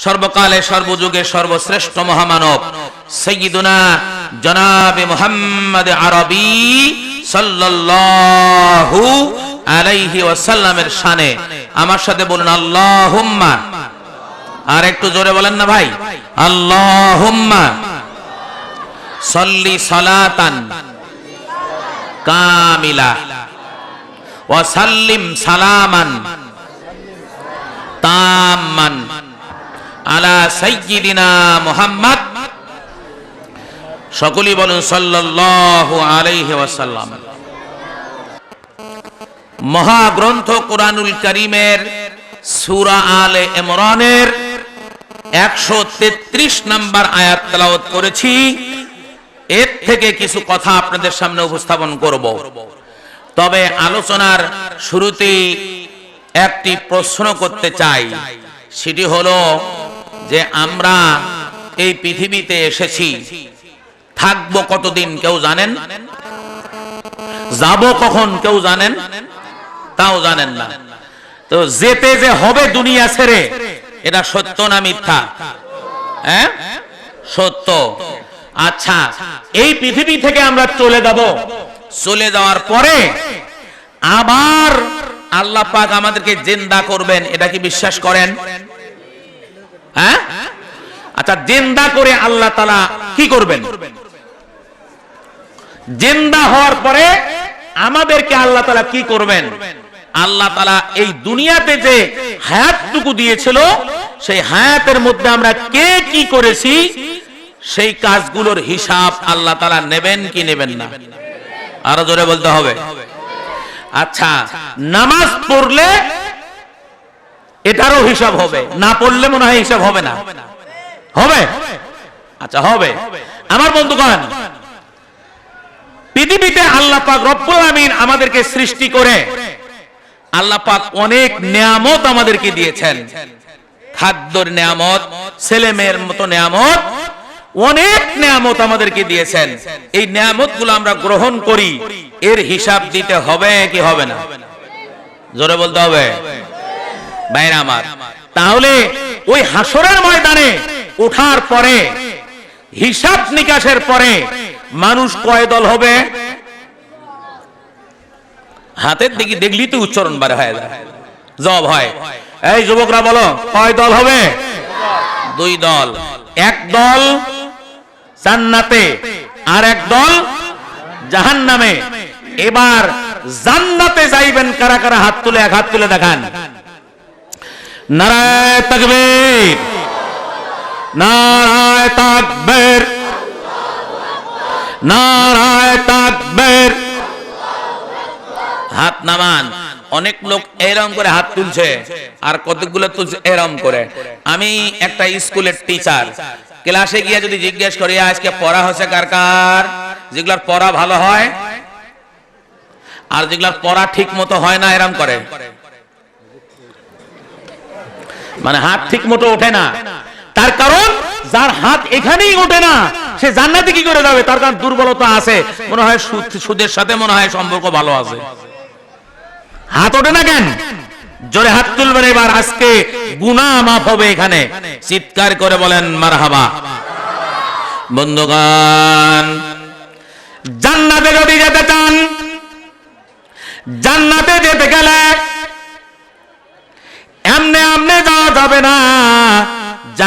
সর্বকালে, সর্বযুগে সর্বশ্রেষ্ঠ মহামানব সৈয়দুনা জনাবে মোহাম্মদ আরবি সাল্লাল্লাহু আলাইহি ওয়াসাল্লামের শানে। আমার সাথে বলুন, আল্লাহুম্মা। আর একটু জোরে বলেন না ভাই। আল্লাহুম্মা। সল্লি সালাতান কামিলা। ওয়া সাল্লিম সালামান তাম্মান। আলা মুহাম্মদ। সকলেই বলুন সাল্লাল্লাহু আলাইহি ওয়াসাল্লাম। মহাগ্রন্থ কোরআনুল করিমের সূরা আলে ইমরানের 133 নম্বর আয়াত তেলাওয়াত করেছি। এর থেকে কিছু কথা আপনাদের সামনে উপস্থাপন করব। তবে আলোচনার শুরুতেই একটি প্রশ্ন করতে চাই। সেটি হলো যে আমরা এই পৃথিবীতে এসেছি। থাকব কতদিন কেউ জানেন? যাব কখন কেউ জানেন? তাও জানেন না। তো যেতে যে হবে দুনিয়া ছেড়ে, এটা সত্য না মিথ্যা? হ্যাঁ? সত্য। আচ্ছা এই পৃথিবী থেকে আমরা চলে যাব। চলে যাওয়ার পরে আবার আল্লাহ পাক আমাদেরকে জিন্দা করবেন, এটা কি বিশ্বাস করেন? হ্যাঁ? আচ্ছা জিন্দা করে আল্লাহ তালা কি করবেন? জিন্দা হওয়ার পরে আমাদেরকে আল্লাহ তালা কি করবেন? আল্লাহ তালা এই দুনিয়াতে যে হায়াতটুকু দিয়েছিল, সেই হায়াতের মধ্যে আমরা কে কি করেছি? সেই কাজগুলোর হিসাব আল্লাহ তালা নেবেন কি নেবেন না? আরও জোরে বলতে হবে। আচ্ছা নামাজ পড়লে এটারও হিসাব হবে। না পড়লে মনে হয় হিসাব হবে না। হবে? আচ্ছা হবে। আমার বন্ধুগণ, পৃথিবীতে আল্লাহ পাক রব্বুল আমিন আমাদেরকে সৃষ্টি করে আল্লাহ পাক অনেক নিয়ামত আমাদেরকে দিয়েছেন। খাদ্যর নিয়ামত ছেলে মেয়ের মতো নিয়ামত, অনেক নিয়ামত আমাদেরকে দিয়েছেন। এই নিয়ামতগুলো আমরা গ্রহণ করি। এর হিসাব দিতে হবে কি হবে না? জোরে বলতে হবে। আমার, তাহলে ওই হাসরের ময়দানে ওঠার পরে, হিসাব নিকাশের পরে মানুষ কয় দল হবে? হাতের দিকে দেখলি তো উচ্চারণ বার হয়ে। এই যুবকরা বলো, কয় দল হবে? দুই দল। এক দল জান্নাতে, আর এক দল জাহান্নামে। এবার জান্নাতে যাইবেন কারা কারা? হাত তুলে, এক হাত তুলে দেখান। নারায় তাকবীর। নারায় তাকবীর। নারায় তাকবীর। হাত নামান। অনেক লোক এরম করে হাত তুলছে, আর কতগুলো তুলছে এরম করে। আমি একটা স্কুলের টিচার, ক্লাসে গিয়ে যদি জিজ্ঞেস করি, আজকে পড়া হচ্ছে কার কার? যেগুলার পড়া ভালো হয়, আর যেগুলার পড়া ঠিক মতো হয় না, এরম করে। মানে হাত ঠিক মতো ওঠে না। তার কারণ, যার হাত এখানেই ওঠে না, সে জান্নাতে কি করে যাবে? তার কারণ দুর্বলতা আছে। মনে হয় সুদের সাথে মনে হয় সম্পর্ক ভালো আছে। হাত ওঠে না কেন? জোরে হাত তুলবেন এবার, আজকে গুনা মাফ হবে এখানে। চিৎকার করে বলেন, মারহাবা। বন্ধুগণ, জান্নাতে যদি যেতে চান, জান্নাতে যেতে গেলে এমনে এমনে যাওয়া যাবে না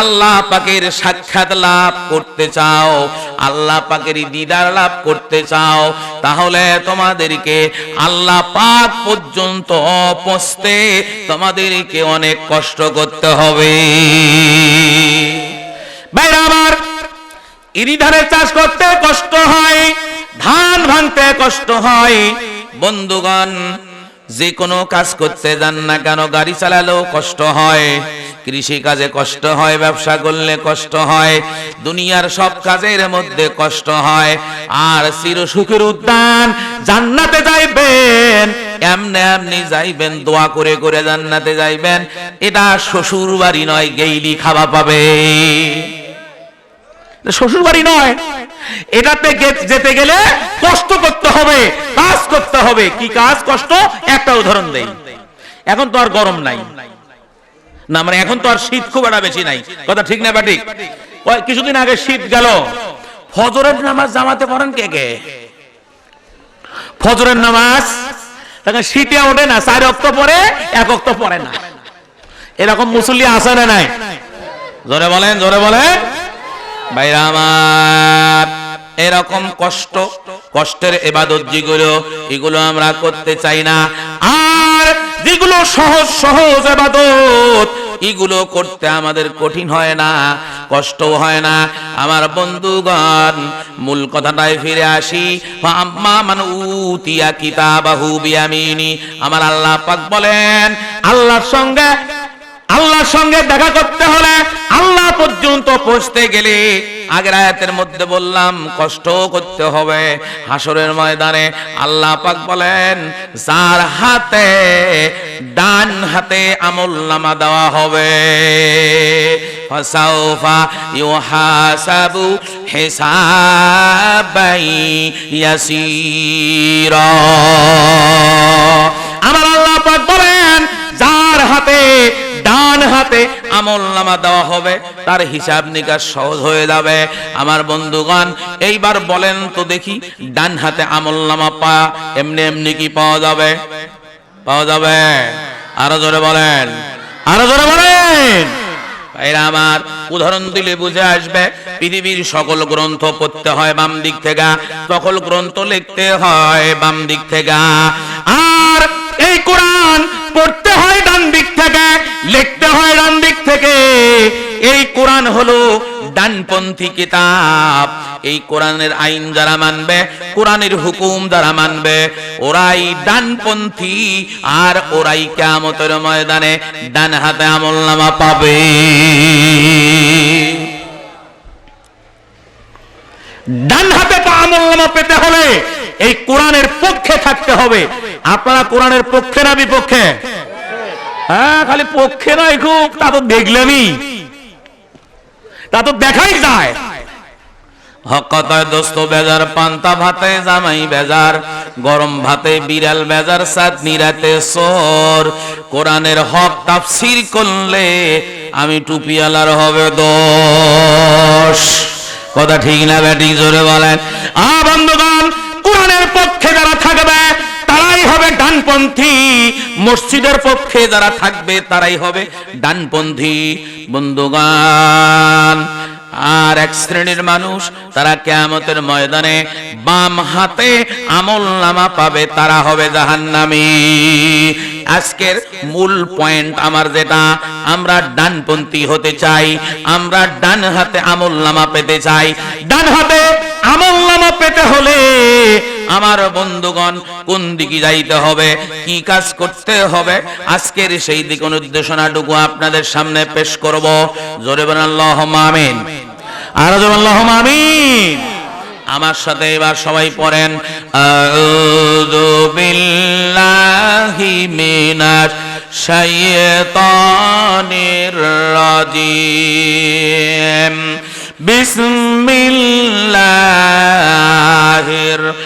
আল্লাহ পাকের সাক্ষাৎ লাভ করতে চাও, আল্লাহ পাকের দিদার লাভ করতে চাও, তাহলে তোমাদেরকে আল্লাহ পাক পর্যন্ত পৌঁছতে তোমাদেরকে অনেক কষ্ট করতে হবে। বাইরে আমার ইরি ধানের চাষ করতে কষ্ট হয়, ধান ভাঙতে কষ্ট হয়। বন্ধুগণ যে কোনো কাজ করতে যান না কেন, গাড়ি চালালেও কষ্ট হয়। কৃষি কাজে কষ্ট হয়, ব্যবসা করলে কষ্ট হয়, দুনিয়ার সব কাজের মধ্যে কষ্ট হয়। আর চির সুখের উদ্যান জান্নাতে যাইবেন, এমনি এমনি যাইবেন, দোয়া করে করে জান্নাতে যাইবেন। এটা শ্বশুর বাড়ি নয়, গেইলি খাওয়া পাবে। শ্বশুর বাড়ি নয়, এটাতে যেতে গেলে কষ্ট করতে হবে, কাজ করতে হবে। কি কাজ? কষ্ট? একটা উদাহরণ দেই। এখন তো আর গরম নাই। না মানে এখন তো আর শীত খুব একটা বেশি নাই। কথা ঠিক না বাটি? কিছুদিন আগে শীত গেল। ফজরের নামাজ জামাতে পড়েন কে কে? ফজরের নামাজ? শীতে ওঠে না, চার অক্ত পরে এক অক্ত পরে না। এরকম মুসল্লি আসে না নাই? জোরে বলেন জোরে বলেন। আমার এরকম কষ্ট, কষ্টের এবাদত যেগুলো, এগুলো আমরা করতে চাই না। আর যেগুলো সহজ সহজ এবাদত, এগুলো করতে আমাদের কঠিন হয় না, কষ্টও হয় না। আমার বন্ধুগণ, মূল কথাটায় ফিরে আসি। আম্মা মান উতিয়া কিতাবাহু আমার আল্লাহ পাক বলেন, আল্লাহর সঙ্গে আল্লাহর সঙ্গে দেখা করতে হলে আল্লাহ পর্যন্ত পৌঁছতে গেলে আগের আয়াতের মধ্যে বললাম, কষ্ট করতে হবে। হাসরের ময়দানে আল্লাহ পাক বলেন, যার হাতে ডান হাতে আমল নামা দেওয়া হবে আমার আল্লাহ পাক বলেন ডান হাতে আমল নামা দেওয়া হবে, তার হিসাব নিকাশ সহজ হয়ে যাবে। আমার বন্ধুগণ, এইবার বলেন তো দেখি, ডান হাতে আমল নামা পা এমনি এমনি কি পাওয়া যাবে? পাওয়া যাবে। আরও জোরে বলেন। আরও জোরে বলেন। আমার, উদাহরণ দিলে বুঝে আসবে, পৃথিবীর সকল গ্রন্থ পড়তে হয় বাম দিক থেকে, সকল গ্রন্থ লিখতে হয় বাম দিক থেকে। আর এই কোরআন পড়তে হয় ডান দিক থেকে। লিখতে হয় ডান দিক থেকে। এই কোরআন হলো ডানপন্থী কিতাব। এই কোরআনের আইন যারা মানবে, কোরআনের হুকুম যারা মানবে, ওরাই ডানপন্থী আর ওরাই কেমতের ময়দানে ডান হাতে আমল নামা পাবে। ডান হাতে পা আমল নামা পেতে হলে এই কোরআনের পক্ষে থাকতে হবে। আপনারা কোরআনের পক্ষে না বিপক্ষে? হ্যাঁ খালি পক্ষে নয় খুব, তা তো দেখলেনই তা তো দেখাই যায়। বিড়াল বেজার সোর। হক করলে আমি টুপিয়ালার হবে দোষ। কথা ঠিক না ব্যাটি জোরে বলেন। আ কোরআনের পক্ষে যারা থাকবে হবে ডানপন্থী। মসজিদের পক্ষে যারা থাকবে তারাই হবে ডানপন্থী। বন্ধুগান আর এক শ্রেণির মানুষ তারা কেয়ামতের ময়দানে বাম হাতে আমল নামা পাবে, তারা হবে জাহান্নামী। আজকের মূল পয়েন্ট আমার যেটা, আমরা ডানপন্থী হতে চাই, আমরা ডান হাতে আমল নামা পেতে চাই। ডান হাতে আমল নামা পেতে হলে আমার বন্ধুগণ, কোন দিকে যাইতে হবে? কি কাজ করতে হবে? আজকের সেই দিক নির্দেশনাটুকু আপনাদের সামনে পেশ করব। জোরে বলেন আল্লাহ আমিন। আর আল্লাহ আমিন। আমার সাথে এবার সবাই পড়েন, আউযু বিল্লাহি মিনাশ শাইতানির রাজিম। বিসমিল্লাহির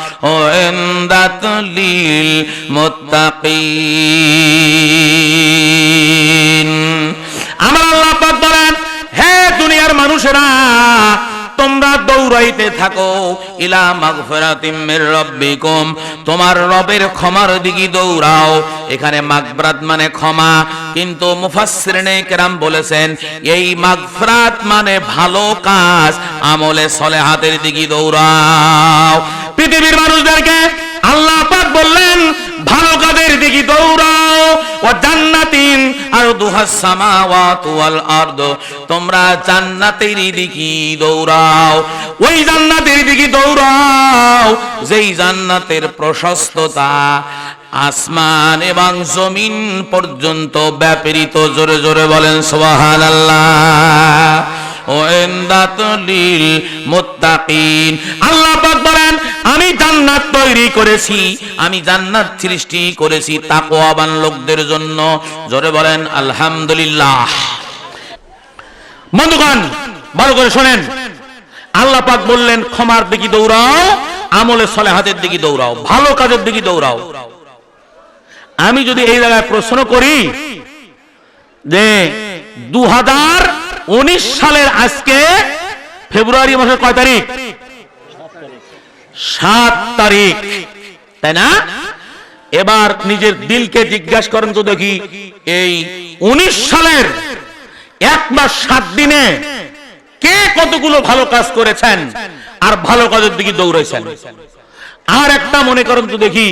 ওয়েন্দাতলিল মোত্তাকিন। আমার আল্লাহ পাক হে দুনিয়ার মানুষেরা, তোমরা দৌড়াইতে থাকো, ইলা মাগফিরাতিম মির রাব্বিকুম। তোমার রবের ক্ষমার দিকে দৌড়াও। এখানে মাগফরাত মানে ক্ষমা, কিন্তু মুফাসসিরিনে কেরাম বলেছেন, এই মাগফরাত মানে ভালো কাজ, আমলে সলেহাতের দিকে দৌড়াও। পৃথিবীর মানুষদেরকে আল্লাহ পাক বললেন, ভালো কাজের দিকে দৌড়াও, ও জান্নাতিন আর দুহাস সামাওয়াত ওয়াল আরদ, তোমরা জান্নাতের দিকে দৌড়াও, ওই জান্নাতের দিকে দৌড়াও, যেই জান্নাতের প্রশস্ততা আসমান এবং জমিন পর্যন্ত ব্যাপৃত, জোরে জোরে বলেন সুবহানাল্লাহ। ও ইন্দাতুলিল মুত্তাকিন। আল্লাহ পাক আমি জান্নাত তৈরি করেছি, আমি জান্নাত সৃষ্টি করেছি তাকওয়াবান লোকদের জন্য। জোরে বলেন, আলহামদুলিল্লাহ। বন্ধুগণ, ভালো করে শোনেন। আল্লাহ পাক বললেন, ক্ষমার দিকে দৌড়াও, আমলে সলেহাতের দিকে দৌড়াও, ভালো কাজের দিকে দৌড়াও। আমি যদি এই জায়গায় প্রশ্ন করি যে দু হাজার উনিশ সালের আজকে ফেব্রুয়ারি মাসের কয় তারিখ? সাত তারিখ। তাই না? এবার নিজের দিলকে জিজ্ঞাসা করেন তো দেখি, এই উনিশ সালের এক মাস সাত দিনে কে কতগুলো ভালো কাজ করেছেন আর ভালো কাজের দিকে দৌড়েছেন আর একটা মনে করেন তো দেখি,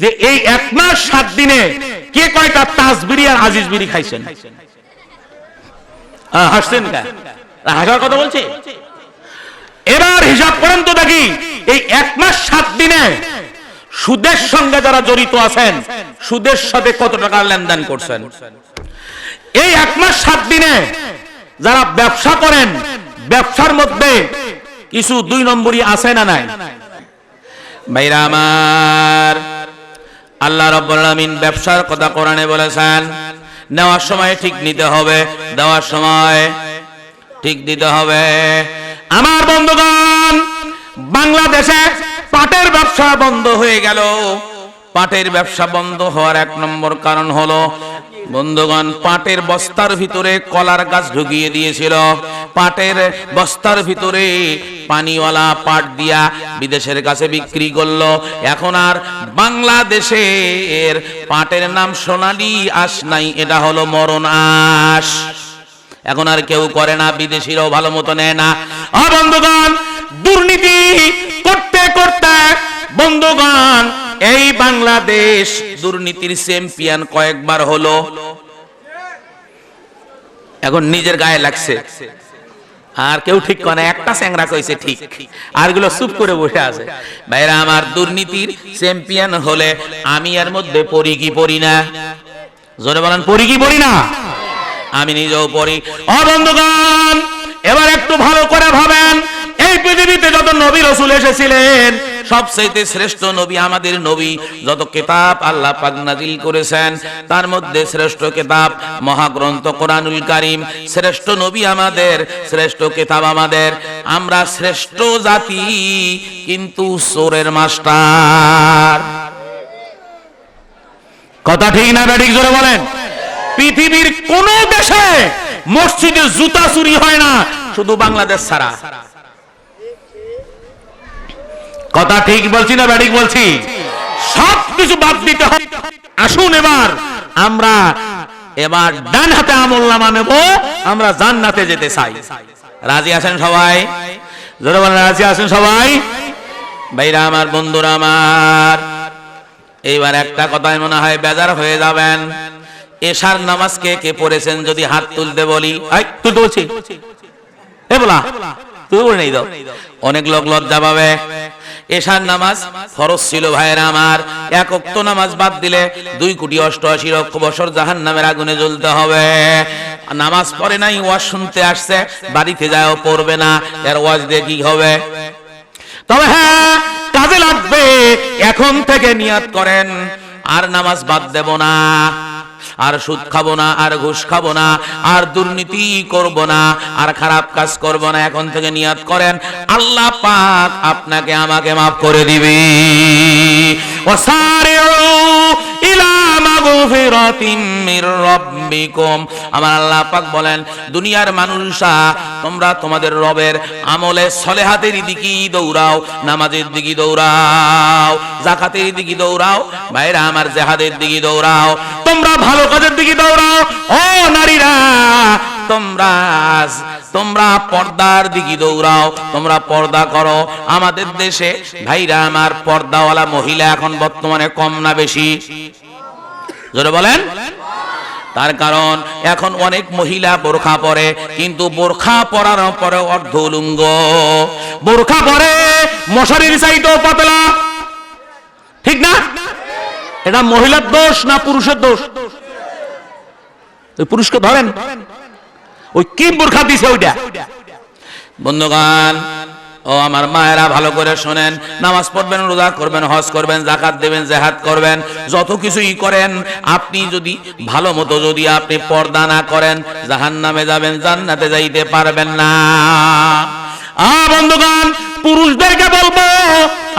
যে এই এক মাস সাত দিনে কে কয়টা তাজবিরি আর আজিজ বিড়ি খাইছেন হাসছেন হাসার কথা বলছে? এবার হিসাব করেন তো দেখি এই এক মাস সাত দিনে সুদের সঙ্গে যারা জড়িত আছেন, সুদের সাথে কত টাকা লেনদেন করছেন? এই এক মাস সাত দিনে যারা ব্যবসা করেন, ব্যবসার মধ্যে কিছু দুই নম্বরই আছে না নাই? ভাইরা আমার, আল্লাহ রাব্বুল আলামিন ব্যবসার কথা কোরআনে বলেছেন, নেওয়ার সময় ঠিক নিতে হবে, দেওয়ার সময় ঠিক দিতে হবে। আমার বন্ধুগণ বাংলাদেশে পাটের ব্যবসা বন্ধ হয়ে গেল। পাটের ব্যবসা বন্ধ হওয়ার এক নম্বর কারণ হলো, বন্ধুগণ, পাটের বস্তার ভিতরে কলার গাছ ঢুকিয়ে দিয়েছিল। পাটের বস্তার ভিতরে পানিওয়ালা পাট দিয়া বিদেশের কাছে বিক্রি করল। এখন আর বাংলাদেশের পাটের নাম সোনালি আস নাই, এটা হলো মরণ আস এখন আর কেউ করে না, বিদেশিরাও ভালো মতো নেয় না। বন্ধুগণ দুর্নীতি করতে করতে বন্ধুগণ, এই বাংলাদেশ দুর্নীতির চ্যাম্পিয়ন কয়েকবার হলো। এখন নিজের গায়ে লাগছে। আর কেউ ঠিক করে একটা স্যাংরা কইছে ঠিক। আরগুলো চুপ করে বসে আছে। ভাইরা, আমার দুর্নীতির চ্যাম্পিয়ন হলে আমি এর মধ্যে পড়ি কি পড়ি না? জোরে বলেন, পড়ি কি পড়ি না? আমি নিজেও পড়ি। অবন্ধুগণ এবার একটু ভালো করে ভাবেন। এই পৃথিবীতে যত নবী রসুল এসেছিলেন। সবচাইতে শ্রেষ্ঠ নবী আমাদের নবী। যত কিতাব আল্লাহ পাক নাজিল করেছেন তার মধ্যে শ্রেষ্ঠ কিতাব মহাগ্রন্থ কোরআনুল কারীম। শ্রেষ্ঠ নবী আমাদের শ্রেষ্ঠ কিতাব আমাদের। আমরা শ্রেষ্ঠ জাতি কিন্তু সোরের মাস্টার। কথা ঠিক না ঠিক জোরে বলেন? পৃথিবীর কোন দেশে মসজিদে জুতা চুরি হয় না শুধু বাংলাদেশ ছাড়া। কথা ঠিক বলছি না ব্যাটিক বলছি? সব কিছু বাদ দিতে হবে আসুন এবার, আমরা এবার ডান হাতে আমল নামা নেব, আমরা জান্নাতে যেতে চাই। রাজি আছেন সবাই? জোরে বলেন, রাজি আছেন সবাই? ভাইরা আমার, বন্ধুরা আমার, এইবার একটা কথাই মনে হয়, বেজার হয়ে যাবেন। এশার নামাজ কে কে পড়েছেন যদি হাত তুলতে বলি? আই তুলতে বলছি। এ বলা, তুই বলে নেই দাও অনেক লোক লজ্জা পাবে। এশার নামাজ ফরজ ছিল ভাইয়েরা আমার। এক অক্ত নামাজ বাদ দিলে দুই কোটি অষ্টআশি লক্ষ বছর জাহান নামের আগুনে জ্বলতে হবে। নামাজ পড়ে নাই, ওয়াজ শুনতে আসছে, বাড়িতে যায়ও পড়বে না, এর ওয়াজ দিয়ে কি হবে? তবে হ্যাঁ কাজে লাগবে, এখন থেকে নিয়াত করেন, আর নামাজ বাদ দেব না। আর সুদ খাব না, আর ঘুষ খাব না, আর দুর্নীতি করব না, আর খারাপ কাজ করব না, এখন থেকে নিয়াত করেন, আল্লাহ পাক আপনাকে আমাকে মাফ করে দিবে। ও ইলা আমার আল্লাহ পাক বলেন, দুনিয়ার মানুষরা, তোমরা তোমাদের রবের আমলে সলেহাতের দিকেই দৌড়াও, নামাজের দিকে দৌড়াও জাকাতের দিকে দৌড়াও আমার জেহাদের দিকে দৌড়াও। তোমরা ভালো কাজের দিকে দৌড়াও, ও নারীরা, তোমরা তোমরা পর্দার দিকে দৌড়াও, তোমরা পর্দা করো। আমাদের দেশে ভাইরা, আমার পর্দাওয়ালা মহিলা এখন বর্তমানে কম না বেশি? জোরে বলেন। তার কারণ এখন অনেক মহিলা বোরখা পরে, কিন্তু বোরখা পরার পরে অর্ধলুঙ্গ বোরখা পরে মশারির চাইতেও পাতলা। ঠিক না? এটা মহিলার দোষ না পুরুষের দোষ? পুরুষকে ধরেন। ওই কি বোরখা দিছে ওইটা? বন্ধুগান ও আমার মায়েরা, ভালো করে শোনেন। নামাজ পড়বেন, রোজা করবেন, হজ করবেন, জাকাত দেবেন, জেহাদ করবেন, যত কিছুই করেন, আপনি যদি ভালো মতো যদি আপনি পর্দা না করেন জাহান নামে যাবেন, জান্নাতে যাইতে পারবেন না। আ বন্ধুগণ, পুরুষদেরকে বলব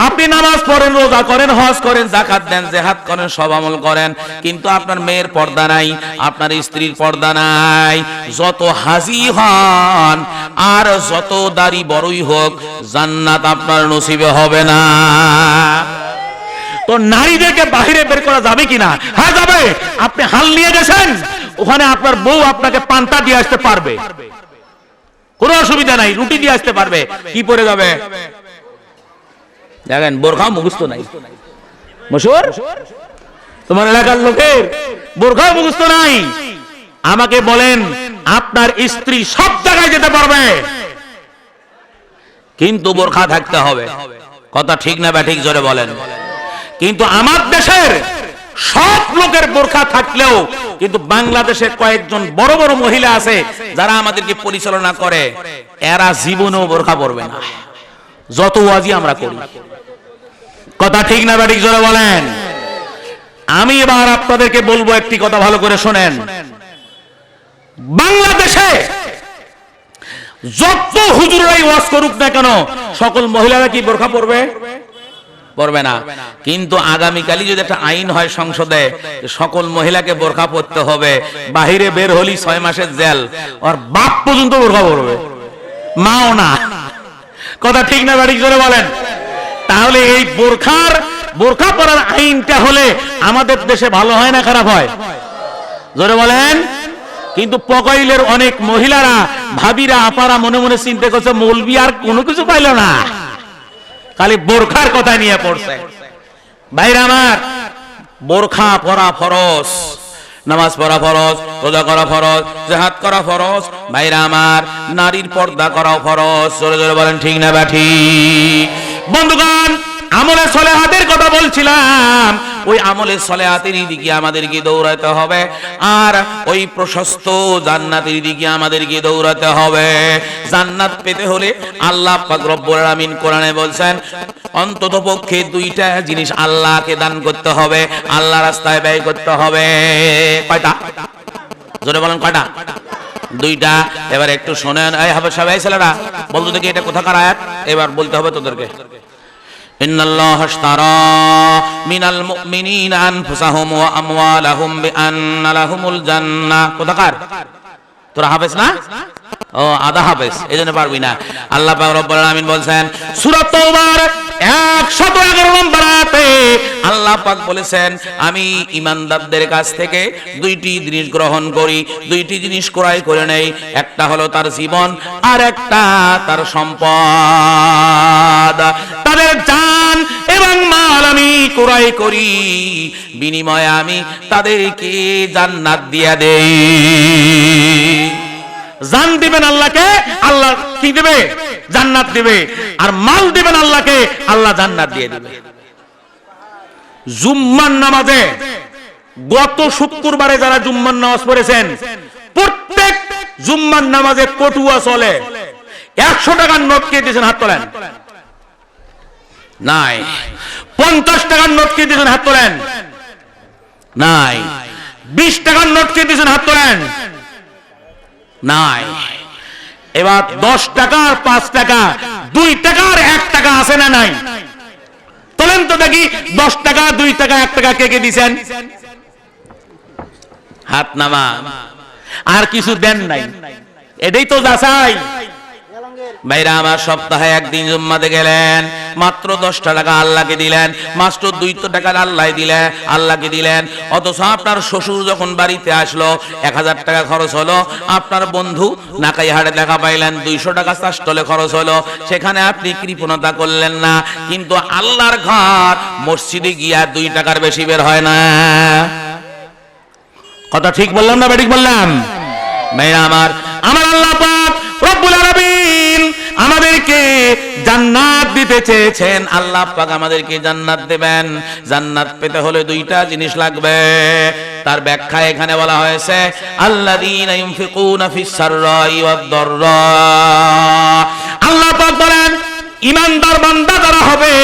আপনি নামাজ পড়েন, রোজা করেন, হজ করেন জাকাত দেন, জেহাদ করেন, সব আমল করেন, কিন্তু আপনার মেয়ের পর্দা নাই, আপনার স্ত্রীর পর্দা নাই। যত হাজি হন আর যত দাড়ি বড়ই হোক, জান্নাত আপনার নসিবে হবে না। তো নারীদেরকে বাহিরে বের করা যাবে কিনা? হ্যাঁ যাবে। আপনি হাল নিয়ে গেছেন, ওখানে আপনার বউ আপনাকে পান্তা দিয়ে আসতে পারবে। কোনো অসুবিধা নাই, রুটি দিয়ে আসতে পারবে। কি পরে যাবে? দেখেন বোরখাও মুখস্থ নাই। মশুর, তোমার এলাকার লোকের বোরখাও মুখস্থ নাই। আমাকে বলেন, আপনার স্ত্রী সব জায়গায় যেতে পারবে। কিন্তু বোরখা থাকতে হবে। কথা ঠিক না বা ঠিক জোরে বলেন। কিন্তু আমার দেশের সব লোকের বোরখা থাকলেও, কিন্তু বাংলাদেশে কয়েকজন বড় বড় মহিলা আছে, যারা আমাদেরকে পরিচালনা করে, এরা জীবনেও বোরখা পরবে না। যত ওয়াজি আমরা করি। কথা ঠিক না ব্যাটিক জোরে বলেন। আমি এবার আপনাদেরকে বলব একটি কথা ভালো করে শোনেন। বাংলাদেশে যত হুজুরাই ওয়াজ করুক না কেন, সকল মহিলারা কি বোরখা পরবে? পড়বে না। কিন্তু আগামীকালই যদি একটা আইন হয় সংসদে, সকল মহিলাকে বোরখা পরতে হবে, বাহিরে বের হলি ছয় মাসের জেল, আর বাপ পর্যন্ত বোরখা পরবে। মাও না। কথা ঠিক না বাড়ি জোরে বলেন। তাহলে এই বোরখার, বোরখা পরার আইনটা হলে আমাদের দেশে ভালো হয় না খারাপ হয়? জোরে বলেন। কিন্তু পকাইলের অনেক মহিলারা, ভাবিরা, আপারা মনে মনে চিন্তা করছে, মৌলবি আর কোনো কিছু পাইল না। খালি বোরখার কথা নিয়ে পড়ছে। ভাইরা আমার, বোরখা পরা ফরস নামাজ পড়া ফরজ, রোজা করা ফরজ জেহাদ করা ফরজ, ভাইরা আমার, নারীর পর্দা করাও ফরজ। জোরে জোরে বলেন, ঠিক না ব্যাঠি বন্ধুগণ, আমলে সলেহাতের কথা বলছিলাম। ওই আমলে সলেহাতের দিকে আমাদেরকে দৌড়াতে হবে, আর ওই প্রশস্ত জান্নাতের দিকে আমাদেরকে দৌড়াতে হবে। জান্নাত পেতে হলে আল্লাহ পাক আলামিন কোরআনে বলছেন, অন্তত পক্ষে দুইটা জিনিস আল্লাহকে দান করতে হবে আল্লাহ রাস্তায় ব্যয় করতে হবে। কয়টা? জোরে বলেন কয়টা? দুইটা এবার একটু শোনেন এই হবে সবাই ছেলেরা বলতো দেখি এটা কোথাকার আয়াত এবার বলতে হবে তোদেরকে إن الله اشترى من المؤمنين أنفسهم وأموالهم بأن لهم الجنة কোথাকার তোরা হাফেজ না ও আদা হাফেজ এই জন্য পারবি না আল্লাহ পাক রব্বুল আলামিন বলছেন সূরা তওবার 111 নম্বর আয়াতে আল্লাহ পাক বলেছেন, আমি ইমানদারদের কাছ থেকে দুইটি জিনিস গ্রহণ করি, দুইটি জিনিস ক্রয় করে নেই, একটা হলো তার জীবন আর একটা তার সম্পদ। তাদের জান এবং মাল আমি ক্রয় করি, বিনিময়ে আমি তাদেরকে জান্নাত দিয়া দেই। জান দিবেন আল্লাহকে, আল্লাহ কি দিবে? জান্নাত দিবে। আর মাল দিবেন আল্লাহকে, আল্লাহ জান্নাত দিয়ে দিবে। জুম্মান নামাজে গত শুক্রবারে যারা জুম্মান নামাজ পড়েছেন, প্রত্যেক জুম্মান নামাজে কটুয়া চলে। একশো টাকার নোট কে দিয়েছেন হাত তোলেন? নাই। পঞ্চাশ টাকার নোট কে দিয়েছেন হাত তোলেন? নাই। বিশ টাকার নোট কে দিয়েছেন হাত তোলেন? নাই। এবার দশ টাকা আর পাঁচ টাকা দুই টাকার, এক টাকা আছে না নাই? তোলেন তো দেখি, দশ টাকা, দুই টাকা, এক টাকা কে কে দিছেন? হাত নামা। আর কিছু দেন নাই। এটাই তো যাচাই। ভাইরা, আমার সপ্তাহে একদিন জুম্মাতে গেলেন, মাত্র দশটা টাকা আল্লাহকে দিলেন, মাত্র দুইশো টাকা আল্লাহ দিলেন, আল্লাহকে দিলেন। অথচ আপনার শ্বশুর যখন বাড়িতে আসলো, এক হাজার টাকা খরচ হলো, আপনার বন্ধু নাকাই হাড়ে দেখা পাইলেন, দুইশো টাকা চাষটলে খরচ হলো। সেখানে আপনি কৃপণতা করলেন না, কিন্তু আল্লাহর ঘর মসজিদে গিয়া দুই টাকার বেশি বের হয় না। কথা ঠিক বললাম না, বেঠিক বললাম? মেয়েরা আমার আমার আল্লাহ জান্নাত দিতে চেয়েছেন। আল্লাহ পাক আমাদেরকে জান্নাত দেবেন। জান্নাত পেতে হলে দুইটা জিনিস লাগবে। তার ব্যাখ্যা এখানে বলা হয়েছে, আল্লাযীনা ইউনফিকুনা ফিস সাররাই ওয়াদ দাররা। আল্লাহ পাক বলেন, ইমানদার বান্দা যারা হবে,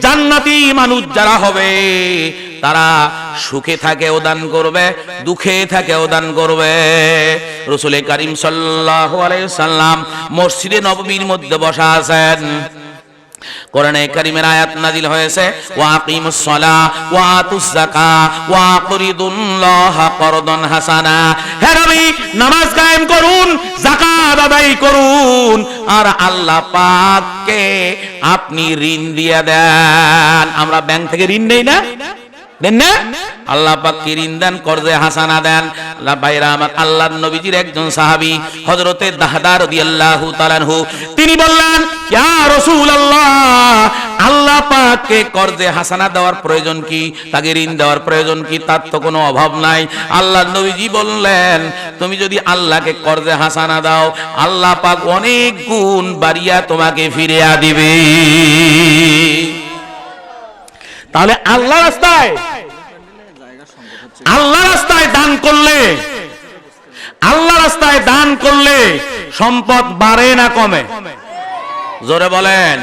জান্নাতি মানুষ যারা হবে তারা সুখে থাকে ও দান করবে, দুঃখে থাকে ও দান করবে। রসুল করিম সাল্লাম মসজিদে নববীর মধ্যে বসা আছেন। নামাজ কায়েম করুন আর আল্লাহ আপনি ঋণ দিয়ে দেন। আমরা ব্যাংক থেকে ঋণ নেই না? দেন না? আল্লাহ পাক কি ঋণ দেন কর্জে হাসানা দেন। আল্লাহ ভাইরা আমার আল্লাহর নবীজির একজন সাহাবী, হযরতে দাহদা রাদিয়াল্লাহু তাআলা আনহু, তিনি বললেন, ইয়া রাসূলুল্লাহ, আল্লাহ পাককে কর্জে হাসানা দেওয়ার প্রয়োজন কি? তাকে ঋণ দেওয়ার প্রয়োজন কি? তার তো কোনো অভাব নাই। আল্লাহর নবীজি বললেন, তুমি যদি আল্লাহকে কর্জে হাসানা দাও, আল্লাহ পাক অনেক গুণ বাড়িয়া তোমাকে ফিরিয়া দিবে। তাহলে আল্লাহ রাস্তায় আল্লাহ রাস্তায় দান করলে, আল্লাহ রাস্তায় দান করলে সম্পদ বাড়ে না কমে? জোরে বলেন।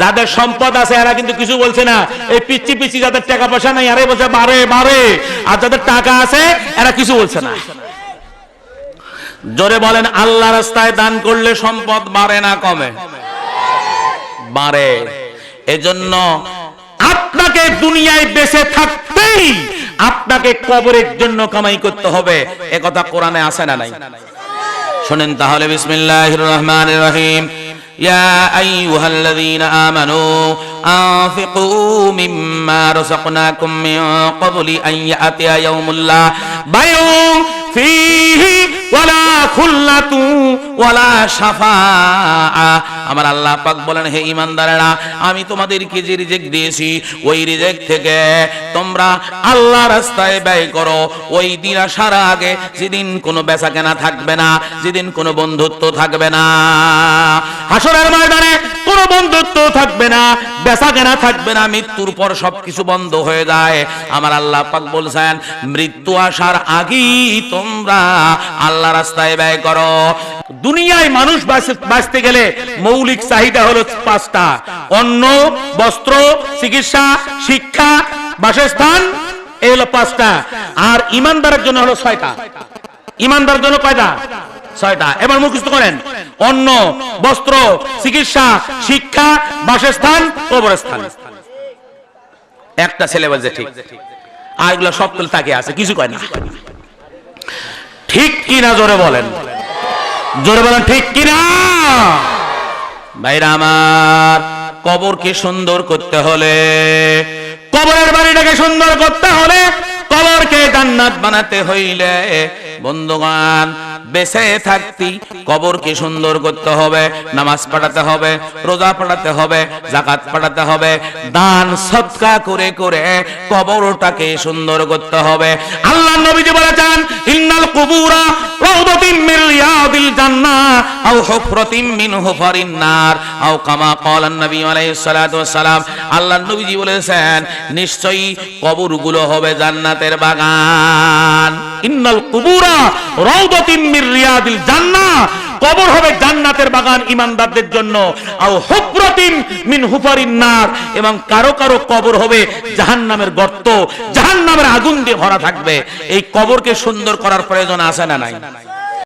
যাদের সম্পদ আছে, এরা কিন্তু কিছু বলছে না। এই পিচ্ছি পিচ্ছি যাদের টাকা পয়সা নাই, আরে বলছে বাড়ে বাড়ে। আর যাদের টাকা আছে, এরা কিছু বলছে না। জোরে বলেন, আল্লাহ রাস্তায় দান করলে সম্পদ বাড়ে না কমে? বাড়ে। এজন্য আপনাকে দুনিয়ায় বেঁচে থাকতেই আপনাকে কবরের জন্য কামাই করতে হবে এ কথা কোরআনে আছে না নাই শুনেন তাহলে বিসমিল্লাহির রহমানির রহিম يا أيها الذين آمنوا أنفقوا مما رزقناكم من قبل أن يأتي يوم الله بيع فيه ওয়ালা খুল্লাতু, ওয়ালা আমার আল্লাহ পাক বলেন, হে ইমানদারেরা, আমি তোমাদেরকে যে রিজেক্ট দিয়েছি, ওই রিজেক্ট থেকে তোমরা আল্লাহ রাস্তায় ব্যয় করো। ওই দিন আসার আগে যেদিন কোনো বেচা কেনা থাকবে না, যেদিন কোনো বন্ধুত্ব থাকবে না। হাসরের ময়দানে কোনো বন্ধুত্ব থাকবে না বেচা কেনা থাকবে না, মৃত্যুর পর সবকিছু বন্ধ হয়ে যায়। আমার আল্লাহ পাক বলছেন, মৃত্যু আসার আগেই তোমরা আল্লাহ রাস্তায় ব্যয় করো। দুনিয়ায় মানুষ বাঁচতে গেলে মৌলিক চাহিদা হলো পাঁচটা। অন্ন, বস্ত্র, চিকিৎসা, শিক্ষা, বাসস্থান, এই হলো পাঁচটা। আর ইমানদারের জন্য হলো ছয়টা। ইমানদারের জন্য কয়টা? ছয়টা। এবার মুখস্থ করেন। অন্ন, বস্ত্র, চিকিৎসা, শিক্ষা, বাসস্থান, কবরস্থান। একটা ছেলে বলছে, ঠিক। আর এগুলো সব তুলে তাকে আছে, কিছু কয় না। ঠিক কিনা জোরে বলেন। জোরে বলেন, ঠিক কিনা? ভাইরা আমার, কবরকে সুন্দর করতে হলে, কবরের বাড়িটাকে সুন্দর করতে হলে, কবরকে জান্নাত বানাতে হইলে, বন্ধুগণ বেঁচে থাকতি, কবরকে সুন্দর করতে হবে, নামাজ পড়াতে হবে, রোজা পড়াতে হবে জাকাত পড়াতে হবে, দান, সৎকা করে করে কবরটাকে সুন্দর করতে হবে। আল্লাহ নবীজি বলেছেন, ইন্নাল কুবুরা রাউদাতিন মিন রিয়াদিল জান্নাহ আও মিন হুফারিন নার। আও কামা নবী আলাইহিস সালাতু ওয়াস সালাম বলেছেন, নিশ্চয়ই কবরগুলো হবে জান্নাতের বাগান। ইন্নাল কুবুরা রাউদাতিন মিন রিয়াদিল কবর হবে জান্নাতের বাগান ইমানদারদের জন্য। আও হুফরাতিন মিন হুফারিন নার। এবং কারও কারও কবর হবে জাহান্নামের গর্ত। জাহান্নামের আগুন দিয়ে ভরা থাকবে। এই কবরকে সুন্দর করার প্রয়োজন আছে না নাই?